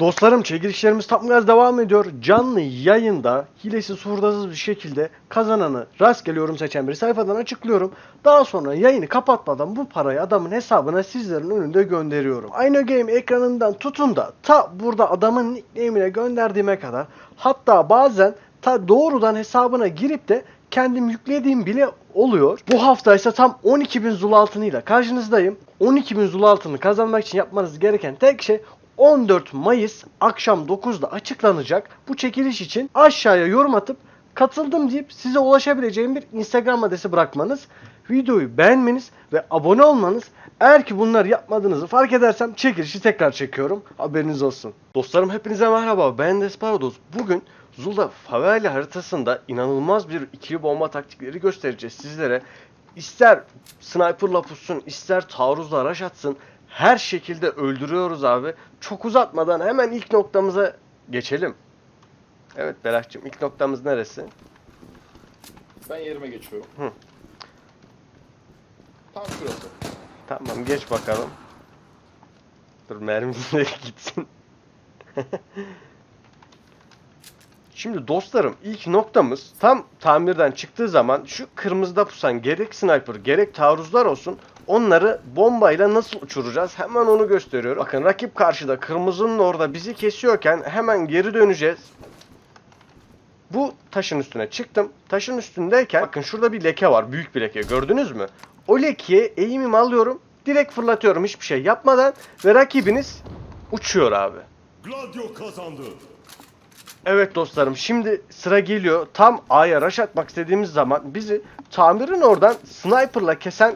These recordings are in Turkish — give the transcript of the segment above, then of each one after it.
Dostlarım çekilişlerimiz tam gaz devam ediyor. Canlı yayında hilesiz hurdasız bir şekilde kazananı rastgele yorum seçen bir sayfadan açıklıyorum. Daha sonra yayını kapatmadan bu parayı adamın hesabına sizlerin önünde gönderiyorum. Aynı game ekranından tutun da ta burada adamın nickname'ine gönderdiğime kadar hatta bazen ta doğrudan hesabına girip de kendim yüklediğim bile oluyor. Bu hafta ise tam 12.000 zul altınıyla karşınızdayım. 12.000 zul altını kazanmak için yapmanız gereken tek şey 14 Mayıs akşam 9'da açıklanacak. Bu çekiliş için aşağıya yorum atıp katıldım deyip size ulaşabileceğim bir Instagram adresi bırakmanız, videoyu beğenmeniz ve abone olmanız. Eğer ki bunları yapmadığınızı fark edersem çekilişi tekrar çekiyorum. Haberiniz olsun. Dostlarım hepinize merhaba. Ben Desperados. Bugün Zula favela haritasında inanılmaz bir ikili bomba taktikleri göstereceğiz sizlere. İster sniperla pussun, ister taarruzla araç atsın. Her şekilde öldürüyoruz abi. Çok uzatmadan hemen ilk noktamıza geçelim. Evet Berak'cığım ilk noktamız neresi? Ben yerime geçiyorum. Hı. Tam şurası. Tamam geç bakalım. Dur mermimiz de gitsin. Şimdi dostlarım ilk noktamız tam tamirden çıktığı zaman şu kırmızıda pusan gerek sniper gerek taarruzlar olsun onları bombayla nasıl uçuracağız hemen onu gösteriyorum. Bakın rakip karşıda kırmızının orada bizi kesiyorken hemen geri döneceğiz. Bu taşın üstüne çıktım. Taşın üstündeyken bakın şurada bir leke var. Büyük bir leke. Gördünüz mü? O lekeye eğimimi alıyorum. Direkt fırlatıyorum hiçbir şey yapmadan ve rakibiniz uçuyor abi. Gladio kazandı. Evet dostlarım şimdi sıra geliyor. Tam A'ya rush atmak istediğimiz zaman bizi tamirin oradan sniperla kesen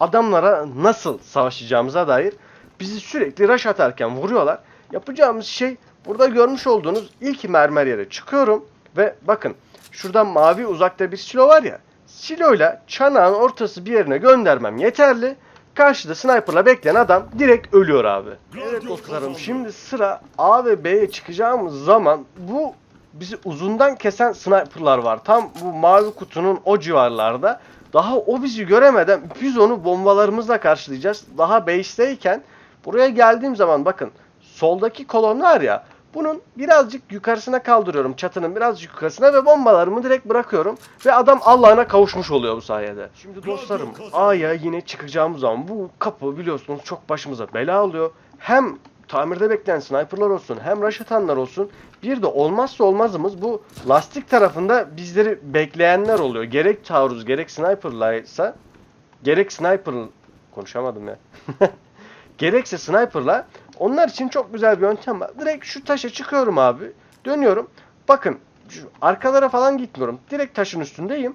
adamlara nasıl savaşacağımıza dair bizi sürekli rush atarken vuruyorlar. Yapacağımız şey burada görmüş olduğunuz ilk mermer yere çıkıyorum ve bakın şuradan mavi uzakta bir silo var ya siloyla çanağın ortası bir yerine göndermem yeterli. Karşıda sniperla bekleyen adam direkt ölüyor abi. Evet dostlarım şimdi sıra A ve B'ye çıkacağımız zaman bu bizi uzundan kesen sniperlar var. Tam bu mavi kutunun o civarlarda. Daha o bizi göremeden biz onu bombalarımızla karşılayacağız. Daha base'teyken buraya geldiğim zaman bakın soldaki kolon var ya bunun birazcık yukarısına kaldırıyorum çatının birazcık yukarısına ve bombalarımı direkt bırakıyorum ve adam Allah'ına kavuşmuş oluyor bu sayede. Şimdi dostlarım A'ya yine çıkacağımız zaman bu kapı biliyorsunuz çok başımıza bela alıyor. Hem tamirde bekleyen sniperlar olsun hem rush atanlar olsun bir de olmazsa olmazımız bu lastik tarafında bizleri bekleyenler oluyor. Gerek taarruz gerek sniperlaysa gerek sniper konuşamadım ya. gerekse sniperla onlar için çok güzel bir yöntem var. Direkt şu taşa çıkıyorum abi. Dönüyorum. Bakın şu arkalara falan gitmiyorum. Direkt taşın üstündeyim.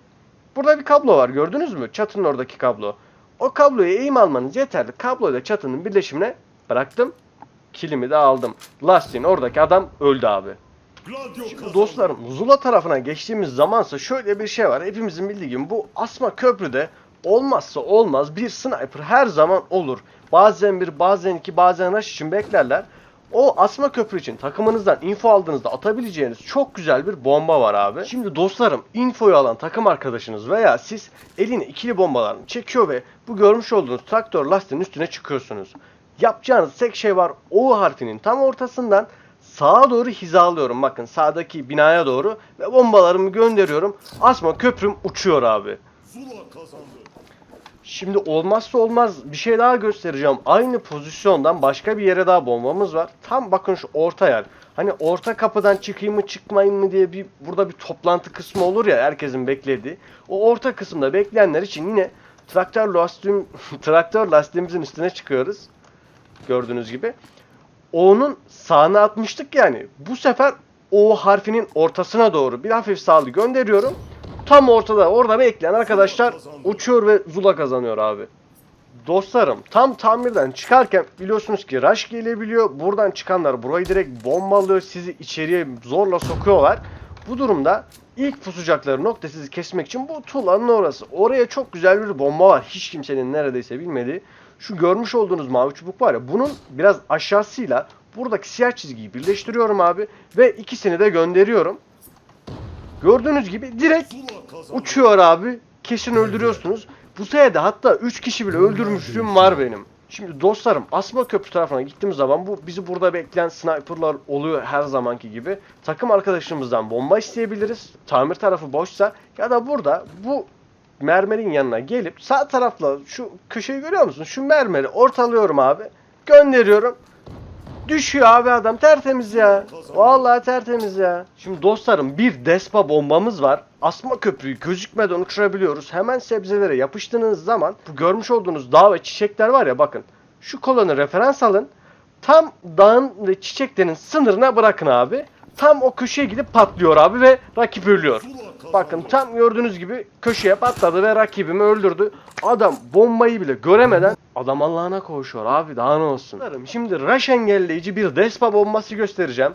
Burada bir kablo var gördünüz mü? Çatının oradaki kablo. O kabloya eğim almanız yeterli. Kabloyla çatının birleşimine bıraktım. Kilimi de aldım. Lastiğin oradaki adam öldü abi. Kazandı. Dostlarım Zula tarafına geçtiğimiz zamansa şöyle bir şey var. Hepimizin bildiği gibi bu asma köprüde olmazsa olmaz bir sniper her zaman olur. Bazen bir bazen iki bazen rush için beklerler. O asma köprü için takımınızdan info aldığınızda atabileceğiniz çok güzel bir bomba var abi. Şimdi dostlarım infoyu alan takım arkadaşınız veya siz eline ikili bombalarını çekiyor ve bu görmüş olduğunuz traktör lastiğin üstüne çıkıyorsunuz. Yapacağınız tek şey var O harfinin tam ortasından sağa doğru hizalıyorum. Bakın sağdaki binaya doğru ve bombalarımı gönderiyorum. Asma köprüm uçuyor abi. Şimdi olmazsa olmaz bir şey daha göstereceğim. Aynı pozisyondan başka bir yere daha bombamız var. Tam bakın şu orta yer. Hani orta kapıdan çıkayım mı çıkmayayım mı diye bir burada bir toplantı kısmı olur ya herkesin beklediği. O orta kısımda bekleyenler için yine traktör lastiğim traktör lastiğimizin üstüne çıkıyoruz. Gördüğünüz gibi. O'nun sağına atmıştık yani. Bu sefer O harfinin ortasına doğru bir hafif sağlı gönderiyorum. Tam ortada orada bekleyen arkadaşlar uçuyor ve Zula kazanıyor abi. Dostlarım tam tamirden çıkarken biliyorsunuz ki rush gelebiliyor. Buradan çıkanlar burayı direkt bombalıyor. Sizi içeriye zorla sokuyorlar. Bu durumda ilk pusacakları nokta sizi kesmek için bu tuğlanın orası. Oraya çok güzel bir bomba var. Hiç kimsenin neredeyse bilmediği. Şu görmüş olduğunuz mavi çubuk var ya bunun biraz aşağısıyla buradaki siyah çizgiyi birleştiriyorum abi. Ve ikisini de gönderiyorum. Gördüğünüz gibi direkt uçuyor abi. Kesin öldürüyorsunuz. Bu sayede hatta 3 kişi bile öldürmüşlüğüm var benim. Şimdi dostlarım Asma Köprü tarafına gittiğimiz zaman bu bizi burada bekleyen sniperlar oluyor her zamanki gibi. Takım arkadaşımızdan bomba isteyebiliriz. Tamir tarafı boşsa ya da burada bu mermerin yanına gelip sağ tarafla şu köşeyi görüyor musun? Şu mermeri ortalıyorum abi. Gönderiyorum. Düşüyor abi adam tertemiz ya. Vallahi tertemiz ya. Şimdi dostlarım bir despa bombamız var. Asma köprüyü gözükmeden uçurabiliyoruz. Hemen sebzelere yapıştığınız zaman bu görmüş olduğunuz dağ ve çiçekler var ya bakın. Şu kolonu referans alın. Tam dağın ve çiçeklerin sınırına bırakın abi. Tam o köşeye gidip patlıyor abi ve rakip ölüyor. Bakın tam gördüğünüz gibi köşeye patladı ve rakibimi öldürdü. Adam bombayı bile göremeden adam Allah'ına koşuyor abi daha ne olsun. Şimdi rush engelleyici bir despa bombası göstereceğim.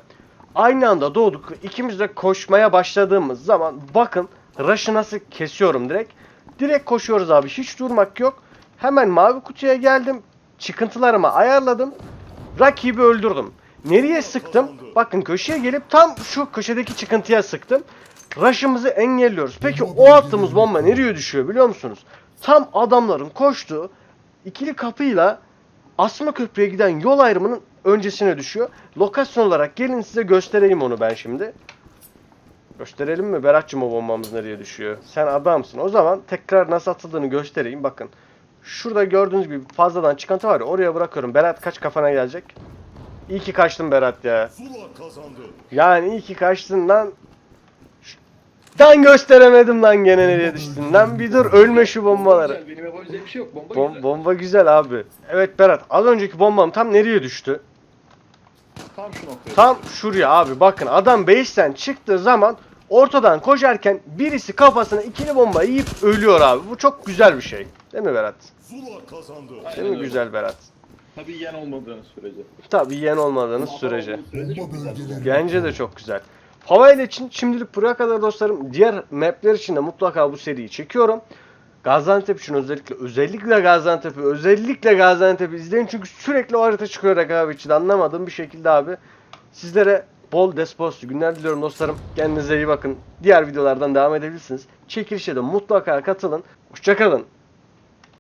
Aynı anda doğduk. İkimiz de koşmaya başladığımız zaman bakın rush'ı nasıl kesiyorum direkt. Direkt koşuyoruz abi hiç durmak yok. Hemen mavi kutuya geldim. Çıkıntılarımı ayarladım. Rakibi öldürdüm. Nereye sıktım? Bakın köşeye gelip tam şu köşedeki çıkıntıya sıktım. Rush'ımızı engelliyoruz. Peki o attığımız bomba nereye düşüyor biliyor musunuz? Tam adamların koştuğu ikili kapıyla Asma Köprü'ye giden yol ayrımının öncesine düşüyor. Lokasyon olarak gelin size göstereyim onu ben şimdi. Gösterelim mi Berat'cığım o bombamız nereye düşüyor? Sen adamsın. O zaman tekrar nasıl atıldığını göstereyim. Bakın. Şurada gördüğünüz gibi fazladan çıkıntı var ya oraya bırakıyorum. Berat kaç kafana gelecek? İyi ki kaçtın Berat ya. Yani iyi ki kaçtın lan. Dan gösteremedim lan gene nereye düştün lan. Bir dur ölme şu bombaları. Benim yapabileceğim bir şey yok. Bomba Bom- güzel. bomba güzel abi. Evet Berat az önceki bombam tam nereye düştü? Tam şu noktaya. Tam şuraya abi bakın adam base'ten çıktığı zaman ortadan koşarken birisi kafasına ikili bomba yiyip ölüyor abi. Bu çok güzel bir şey. Değil mi Berat? Zula kazandı. Aynen Değil mi öyle. güzel Berat? Tabii yen olmadığınız sürece. Tabii yiyen olmadığınız sürece. Bence de çok güzel. Favela için şimdilik buraya kadar dostlarım. Diğer mapler için de mutlaka bu seriyi çekiyorum. Gaziantep için özellikle özellikle Gaziantep'i özellikle Gaziantep'i izleyin çünkü sürekli o harita çıkıyor rekabetçide anlamadığım bir şekilde abi. Sizlere bol despos günler diliyorum dostlarım. Kendinize iyi bakın. Diğer videolardan devam edebilirsiniz. Çekilişe de mutlaka katılın. Hoşçakalın.